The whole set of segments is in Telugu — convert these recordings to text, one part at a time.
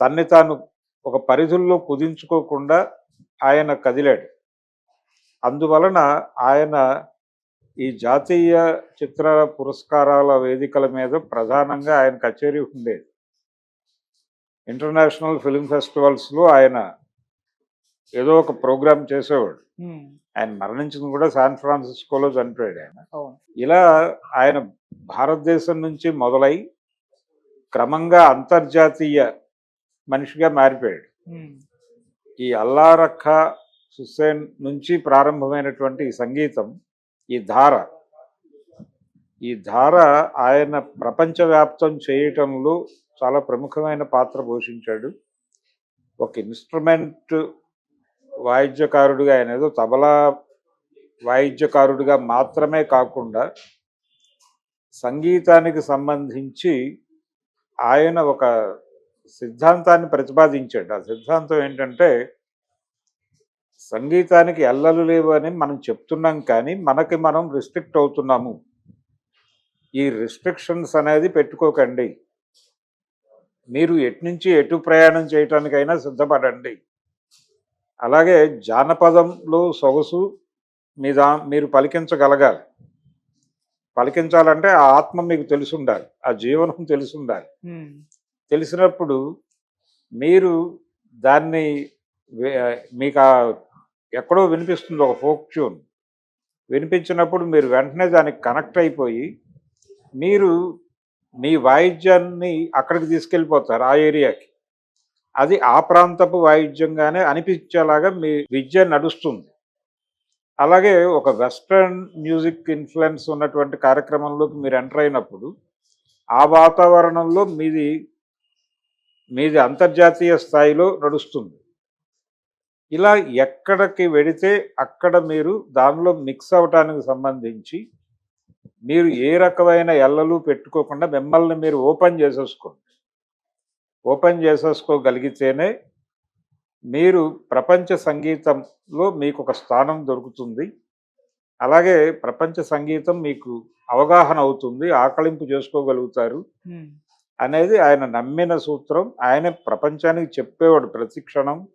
తన్ని తాను ఒక పరిధుల్లో కుదించుకోకుండా ఆయన కదిలాడు. అందువలన ఆయన ఈ జాతీయ చిత్ర పురస్కారాల వేదికల మీద ప్రధానంగా ఆయన కచేరీ ఉండేది. ఇంటర్నేషనల్ ఫిల్మ్ ఫెస్టివల్స్లో ఆయన ఏదో ఒక ప్రోగ్రామ్ చేసేవాడు. ఆయన మరణించింది కూడా శాన్ ఫ్రాన్సిస్కోలో చనిపోయాడు ఆయన. ఇలా ఆయన భారతదేశం నుంచి మొదలై క్రమంగా అంతర్జాతీయ మనిషిగా మారిపోయాడు. ఈ అల్లా రఖా హుస్సేన్ నుంచి ప్రారంభమైనటువంటి ఈ సంగీతం ఈ ధార ఈ ధార ఆయన ప్రపంచవ్యాప్తం చేయటంలో చాలా ప్రముఖమైన పాత్ర పోషించాడు. ఒక ఇన్స్ట్రుమెంట్ వాయిద్యకారుడిగా ఆయన ఏదో తబలా వాయిద్యకారుడిగా మాత్రమే కాకుండా సంగీతానికి సంబంధించి ఆయన ఒక సిద్ధాంతాన్ని ప్రతిపాదించాడు. ఆ సిద్ధాంతం ఏంటంటే సంగీతానికి ఎల్లలు లేవు అని మనం చెప్తున్నాం కానీ మనకి మనం రిస్ట్రిక్ట్ అవుతున్నాము. ఈ రిస్ట్రిక్షన్స్ అనేది పెట్టుకోకండి. మీరు ఎటు నుంచి ఎటు ప్రయాణం చేయటానికైనా సిద్ధపడండి. అలాగే జానపదంలో సొగసు మీ దా మీరు పలికించగలగాలి. పలికించాలంటే ఆ ఆత్మ మీకు తెలిసి ఉండాలి. ఆ జీవనం తెలిసి ఉండాలి. తెలిసినప్పుడు మీరు దాన్ని మీకు ఆ ఎక్కడో వినిపిస్తుంది ఒక ఫోక్ ట్యూన్. వినిపించినప్పుడు మీరు వెంటనే దానికి కనెక్ట్ అయిపోయి మీరు మీ వాయిద్యాన్ని అక్కడికి తీసుకెళ్ళిపోతారు ఆ ఏరియాకి. అది ఆ ప్రాంతపు వాయిద్యంగానే అనిపించేలాగా మీ విద్య నడుస్తుంది. అలాగే ఒక వెస్ట్రన్ మ్యూజిక్ ఇన్ఫ్లుయెన్స్ ఉన్నటువంటి కార్యక్రమంలోకి మీరు ఎంటర్ అయినప్పుడు ఆ వాతావరణంలో మీది మీది అంతర్జాతీయ స్థాయిలో నడుస్తుంది. ఇలా ఎక్కడికి వెడితే అక్కడ మీరు దానిలో మిక్స్ అవటానికి సంబంధించి మీరు ఏ రకమైన ఎల్లలు పెట్టుకోకుండా మిమ్మల్ని మీరు ఓపెన్ చేసేసుకోండి. ఓపెన్ చేసేసుకోగలిగితేనే మీరు ప్రపంచ సంగీతంలో మీకు ఒక స్థానం దొరుకుతుంది. అలాగే ప్రపంచ సంగీతం మీకు అవగాహన అవుతుంది ఆకలింపు చేసుకోగలుగుతారు. అనేది ఆయన నమ్మిన సూత్రం. ఆయన ప్రపంచానికి చెప్పేవాడు ప్రతి క్షణం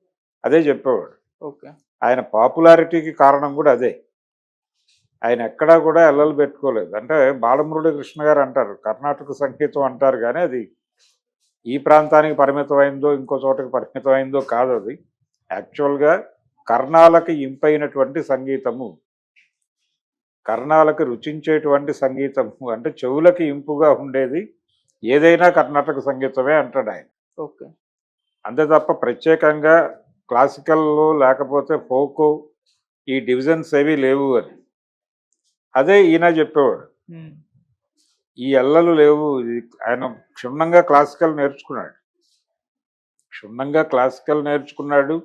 అదే చెప్పేవాడు. ఓకే. ఆయన పాపులారిటీకి కారణం కూడా అదే. ఆయన ఎక్కడా కూడా ఎల్లలు పెట్టుకోలేదు. అంటే బాలమురళి కృష్ణ గారు అంటారు కర్ణాటక సంగీతం అంటారు కానీ అది ఈ ప్రాంతానికి పరిమితమైందో ఇంకో చోటకి పరిమితమైందో కాదు అది. యాక్చువల్గా కర్ణాలకి ఇంపైనటువంటి సంగీతము. కర్ణాలకు రుచించేటువంటి సంగీతము. అంటే చెవులకి ఇంపుగా ఉండేది ఏదైనా కర్ణాటక సంగీతమే అంటాడు ఆయన. ఓకే. అంతే తప్ప ప్రత్యేకంగా క్లాసికల్లో లేకపోతే ఫోకు ఈ డివిజన్స్ ఏవి లేవు అని. అదే ఈయన చెప్పేవాడు. ఈ ఎల్లలు లేవు. ఆయన క్షుణ్ణంగా క్లాసికల్ నేర్చుకున్నాడు. క్షుణ్ణంగా క్లాసికల్ నేర్చుకున్నాడు.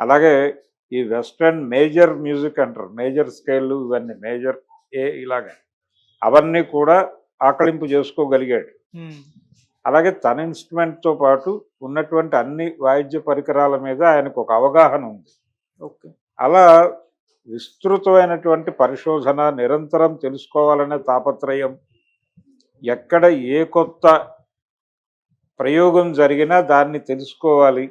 అలాగే ఈ వెస్ట్రన్ మేజర్ మ్యూజిక్ అంటారు. మేజర్ స్కేల్ ఇవన్నీ మేజర్ ఏ ఇలాగా. అవన్నీ కూడా ఆకలింపు చేసుకోగలిగాడు. అలాగే తన ఇన్స్ట్రుమెంట్తో పాటు ఉన్నటువంటి అన్ని వాయిద్య పరికరాల మీద ఆయనకు ఒక అవగాహన ఉంది. ఓకే. అలా విస్తృతమైనటువంటి పరిశోధన నిరంతరం తెలుసుకోవాలనే తాపత్రయం ఎక్కడ ఏ కొత్త ప్రయోగం జరిగినా దాన్ని తెలుసుకోవాలి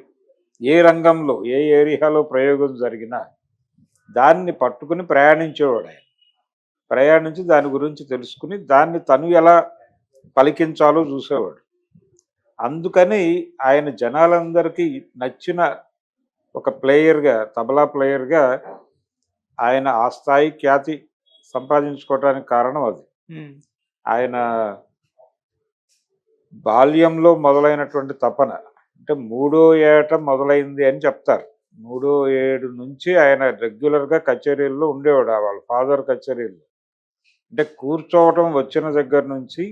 ఏ రంగంలో ఏ ఏరియాలో ప్రయోగం జరిగినా దాన్ని పట్టుకుని ప్రయాణించేవాడు ఆయన. ప్రయాణించి దాని గురించి తెలుసుకుని దాన్ని తను ఎలా పలికించాలో చూసేవాడు. అందుకని ఆయన జనాలందరికీ నచ్చిన ఒక ప్లేయర్గా తబలా ప్లేయర్గా ఆయన ఆ స్థాయి ఖ్యాతి సంపాదించుకోవడానికి కారణం అది. ఆయన బాల్యంలో మొదలైనటువంటి తపన అంటే మూడో ఏట మొదలైంది అని చెప్తారు. మూడో ఏడు నుంచి ఆయన రెగ్యులర్గా కచేరీల్లో ఉండేవాడు ఆ వాళ్ళ ఫాదర్ కచేరీల్లో. అంటే కూర్చోవటం వచ్చిన దగ్గర నుంచి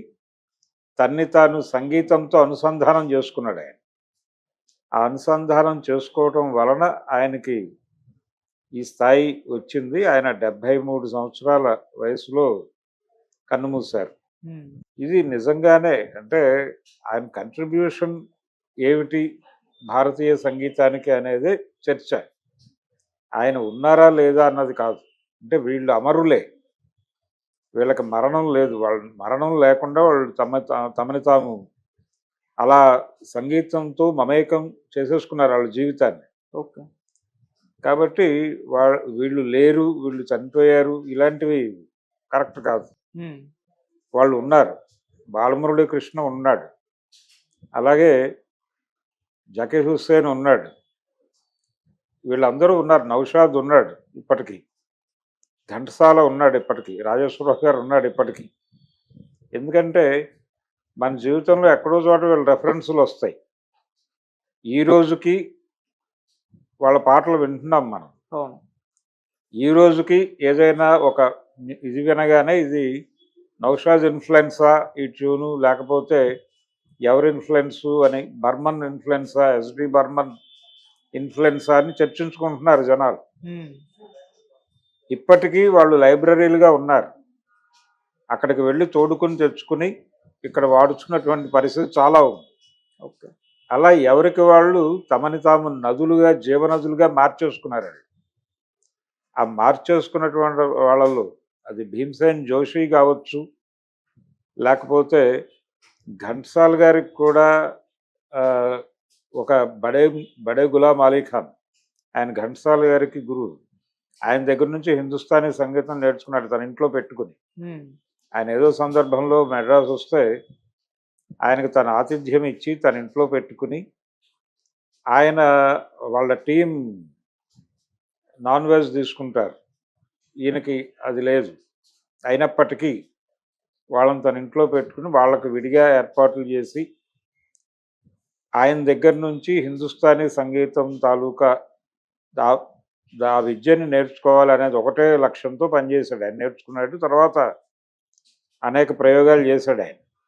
తన్ని తాను సంగీతంతో అనుసంధానం చేసుకున్నాడు ఆయన. ఆ అనుసంధానం చేసుకోవటం వలన ఆయనకి ఈ స్థాయి వచ్చింది. ఆయన డెబ్భై మూడు సంవత్సరాల వయసులో కన్నుమూశారు. ఇది నిజంగానే అంటే ఆయన కంట్రిబ్యూషన్ ఏమిటి? భారతీయ సంగీతానికి అనేది చర్చ. ఆయన ఉన్నారా లేదా అన్నది కాదు. అంటే వీళ్ళు అమరులే. వీళ్ళకి మరణం లేదు. వాళ్ళ మరణం లేకుండా వాళ్ళు తమ తా- తమని తాము అలా సంగీతంతో మమేకం చేసేసుకున్నారు వాళ్ళ జీవితాన్ని. ఓకే. కాబట్టి వా వీళ్ళు లేరు వీళ్ళు చనిపోయారు. ఇలాంటివి కరెక్ట్ కాదు. వాళ్ళు ఉన్నారు. బాలమురళీ కృష్ణ ఉన్నాడు. అలాగే జకీర్ హుస్సేన్ ఉన్నాడు. వీళ్ళందరూ ఉన్నారు. నౌషాద్ ఉన్నాడు ఇప్పటికీ. ఘంటసాల ఉన్నాడు ఇప్పటికీ రాజేశ్వరరావు గారు ఉన్నాడు ఇప్పటికీ. ఎందుకంటే మన జీవితంలో ఎక్కడో చోట వీళ్ళ రెఫరెన్సులు వస్తాయి. ఈ రోజుకి వాళ్ళ పాటలు వింటున్నాం మనం. అవును. ఈ రోజుకి ఏదైనా ఒక ఇది వినగానే ఇది నౌషాద్ ఇన్ఫ్లుయెన్సా ఈ ట్యూను లేకపోతే ఎవరి ఇన్ఫ్లుయెన్సు అని బర్మన్ ఇన్ఫ్లుయెన్సా ఎస్డి బర్మన్ ఇన్ఫ్లుయెన్సా అని చర్చించుకుంటున్నారు జనాలు. ఇప్పటికీ వాళ్ళు లైబ్రరీలుగా ఉన్నారు. అక్కడికి వెళ్ళి తోడుకుని తెచ్చుకుని ఇక్కడ వాడుచుకున్నటువంటి పరిస్థితి చాలా ఉంది. ఓకే. అలా ఎవరికి వాళ్ళు తమని తాము నదులుగా జీవనదులుగా మార్చేసుకున్నారు. ఆ మార్చేసుకున్నటువంటి వాళ్ళలో అది భీమసేన్ జోషి కావచ్చు లేకపోతే ఘంటసాల్ గారికి కూడా ఒక బడే బడే గులాం అలీ ఖాన్. ఆయన ఘంటసాల్ గారికి గురువు. ఆయన దగ్గర నుంచి హిందుస్థానీ సంగీతం నేర్చుకున్నాడు తన ఇంట్లో పెట్టుకుని. ఆయన ఏదో సందర్భంలో మెడ్రాస్ వస్తే ఆయనకు తన ఆతిథ్యం ఇచ్చి తన ఇంట్లో పెట్టుకుని ఆయన వాళ్ళ టీం నాన్ వెజ్ తీసుకుంటారు. ఈయనకి అది లేదు. అయినప్పటికీ వాళ్ళని తన ఇంట్లో పెట్టుకుని వాళ్ళకి విడిగా ఏర్పాట్లు చేసి ఆయన దగ్గర నుంచి హిందుస్థానీ సంగీతం తాలూకా ఆ విద్యని నేర్చుకోవాలి అనేది ఒకటే లక్ష్యంతో పనిచేశాడు ఆయన. నేర్చుకున్నాడు తర్వాత అనేక ప్రయోగాలు చేశాడు ఆయన.